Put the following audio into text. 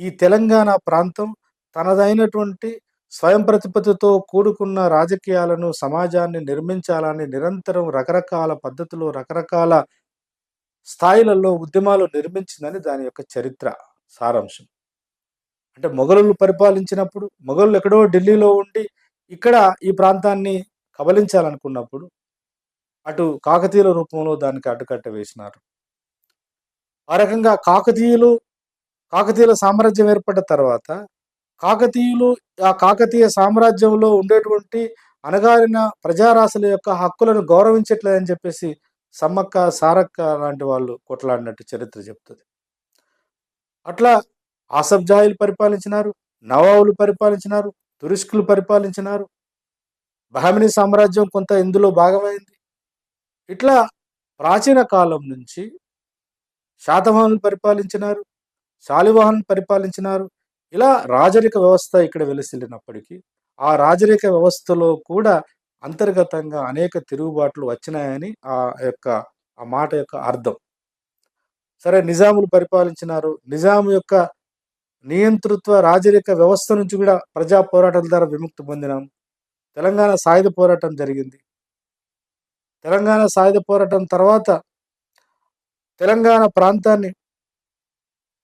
ఈ తెలంగాణ ప్రాంతం తనదైనటువంటి స్వయం ప్రతిపత్తితో కూడుకున్న రాజకీయాలను సమాజాన్ని నిర్మించాలని నిరంతరం రకరకాల పద్ధతులు రకరకాల స్థాయిలలో ఉద్యమాలు నిర్మించిందని దాని యొక్క చరిత్ర సారాంశం. అంటే మొఘలులు పరిపాలించినప్పుడు మొఘలు ఎక్కడో ఢిల్లీలో ఉండి ఇక్కడ ఈ ప్రాంతాన్ని కబలించాలనుకున్నప్పుడు అటు కాకతీయుల రూపంలో దానికి అడ్డుకట్ట వేసినారు. ఆ రకంగా కాకతీయులు కాకతీయుల సామ్రాజ్యం ఏర్పడ్డ తర్వాత కాకతీయులు ఆ కాకతీయ సామ్రాజ్యంలో ఉండేటువంటి అణగారిన ప్రజారాశుల యొక్క హక్కులను గౌరవించట్లేదని చెప్పేసి సమ్మక్క సారక్క లాంటి వాళ్ళు కొట్లాడినట్టు చరిత్ర చెప్తుంది. అట్లా ఆసబ్జాయిలు పరిపాలించినారు నవాబులు పరిపాలించినారు తురిష్కులు పరిపాలించినారు. బహమిని సామ్రాజ్యం కొంత ఇందులో భాగమైంది. ఇట్లా ప్రాచీన కాలం నుంచి శాతవాహనులు పరిపాలించినారు. శాలివాహన్ పరిపాలించినారు. ఇలా రాజరిక వ్యవస్థ ఇక్కడ వెలిసిల్లినప్పటికీ ఆ రాజరిక వ్యవస్థలో కూడా అంతర్గతంగా అనేక తిరుగుబాట్లు వచ్చినాయని ఆ యొక్క ఆ మాట యొక్క అర్థం. సరే నిజాములు పరిపాలించినారు. నిజాం యొక్క నియంతృత్వ రాజరిక వ్యవస్థ నుంచి కూడా ప్రజా పోరాటాల ద్వారా విముక్తి పొందినాం. తెలంగాణ సాయుధ పోరాటం జరిగింది. తెలంగాణ సాయుధ పోరాటం తర్వాత తెలంగాణ ప్రాంతాన్ని